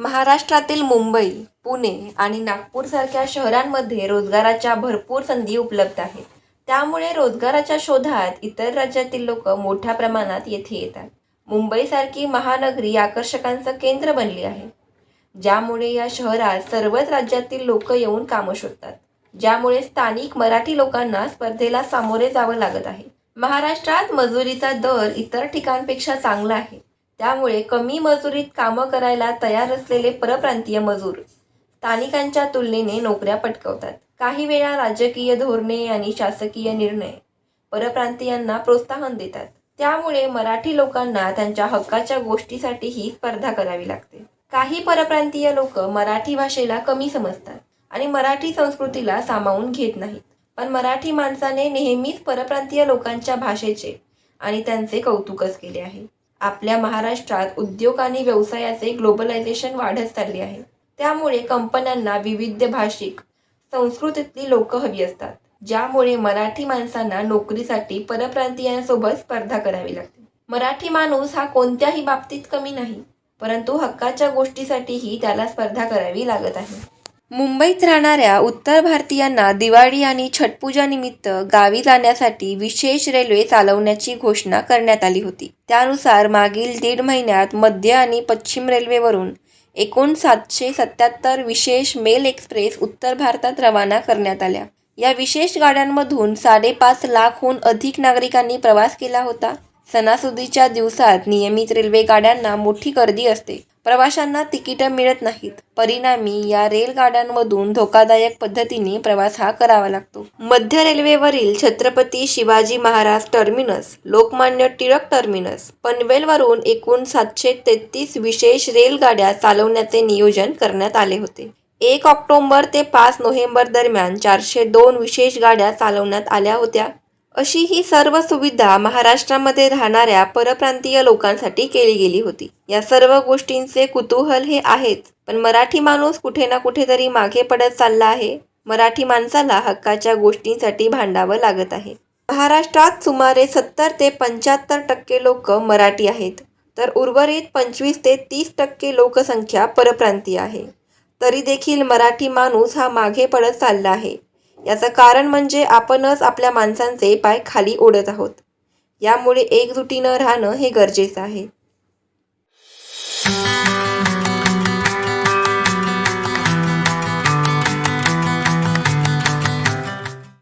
महाराष्ट्रातील मुंबई पुणे आणि नागपूरसारख्या शहरांमध्ये रोजगाराच्या भरपूर संधी उपलब्ध आहेत. त्यामुळे रोजगाराच्या शोधात इतर राज्यातील लोक मोठ्या प्रमाणात येथे येतात. मुंबईसारखी महानगरी आकर्षकांचं केंद्र बनली आहे. ज्यामुळे या शहरात सर्वच राज्यातील लोक येऊन कामं शोधतात. ज्यामुळे स्थानिक मराठी लोकांना स्पर्धेला सामोरे जावं लागत आहे. महाराष्ट्रात मजुरीचा दर इतर ठिकाणपेक्षा चांगला आहे. त्यामुळे कमी मजुरीत कामं करायला तयार असलेले परप्रांतीय मजूर स्थानिकांच्या तुलनेने नोकऱ्या पटकवतात. काही वेळा राजकीय धोरणे आणि शासकीय निर्णय परप्रांतीयांना प्रोत्साहन देतात. त्यामुळे मराठी लोकांना त्यांच्या हक्काच्या गोष्टीसाठीही स्पर्धा करावी लागते. काही परप्रांतीय लोक मराठी भाषेला कमी समजतात आणि मराठी संस्कृतीला सामावून घेत नाहीत. पण मराठी माणसाने नेहमीच परप्रांतीय लोकांच्या भाषेचे आणि त्यांचे कौतुकच केले आहे. आपल्या महाराष्ट्रात उद्योग आणि व्यवसायाचे ग्लोबलायझेशन वाढत चालले आहे. त्यामुळे कंपन्यांना विविध भाषिक संस्कृतीतली लोक हवी असतात ज्यामुळे मराठी माणसांना नोकरीसाठी परप्रांतीयांसोबत स्पर्धा करावी लागते. मराठी माणूस हा कोणत्याही बाबतीत कमी नाही परंतु हक्काच्या गोष्टीसाठीही त्याला स्पर्धा करावी लागत आहे. मुंबईत राहणाऱ्या उत्तर भारतीयांना दिवाळी आणि छटपूजानिमित्त गावी जाण्यासाठी विशेष रेल्वे चालवण्याची घोषणा करण्यात आली होती. त्यानुसार मागील दीड महिन्यात मध्य आणि पश्चिम रेल्वेवरून एकूण सातशे सत्याहत्तर विशेष मेल एक्सप्रेस उत्तर भारतात रवाना करण्यात आल्या. या विशेष गाड्यांमधून साडेपाच लाखहून अधिक नागरिकांनी प्रवास केला होता. सणासुदीच्या दिवसात नियमित रेल्वे गाड्यांना मोठी गर्दी असते. प्रवाशांना तिकीटं मिळत नाहीत. परिणामी या रेलगाड्यांमधून धोकादायक पद्धतीने प्रवास हा करावा लागतो. मध्य रेल्वेवरील छत्रपती शिवाजी महाराज टर्मिनस लोकमान्य टिळक टर्मिनस पनवेलवरून एकूण सातशे तेहतीस विशेष रेलगाड्या चालवण्याचे नियोजन करण्यात आले होते. एक ऑक्टोबर ते पाच नोव्हेंबर दरम्यान चारशे दोन विशेष गाड्या चालवण्यात आल्या होत्या. अशी ही सर्व सुविधा महाराष्ट्रामध्ये राहणाऱ्या परप्रांतीय लोकांसाठी केली गेली होती. या सर्व गोष्टींचे कुतूहल हे आहेच पण मराठी माणूस कुठे ना कुठेतरी मागे पडत चालला आहे. मराठी माणसाला हक्काच्या गोष्टींसाठी भांडावं लागत आहे. महाराष्ट्रात सुमारे सत्तर ते पंच्याहत्तर टक्के लोक मराठी आहेत. तर उर्वरित पंचवीस ते तीस टक्के लोकसंख्या परप्रांतीय आहे. तरी देखील मराठी माणूस हा मागे पडत चालला आहे. याचं कारण म्हणजे आपणच आपल्या माणसांचे पाय खाली ओढत आहोत. यामुळे एकजुटीनं राहणं हे गरजेचं आहे.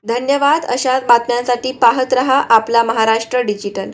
धन्यवाद अशा बातम्यांसाठी पाहत रहा आपला महाराष्ट्र डिजिटल.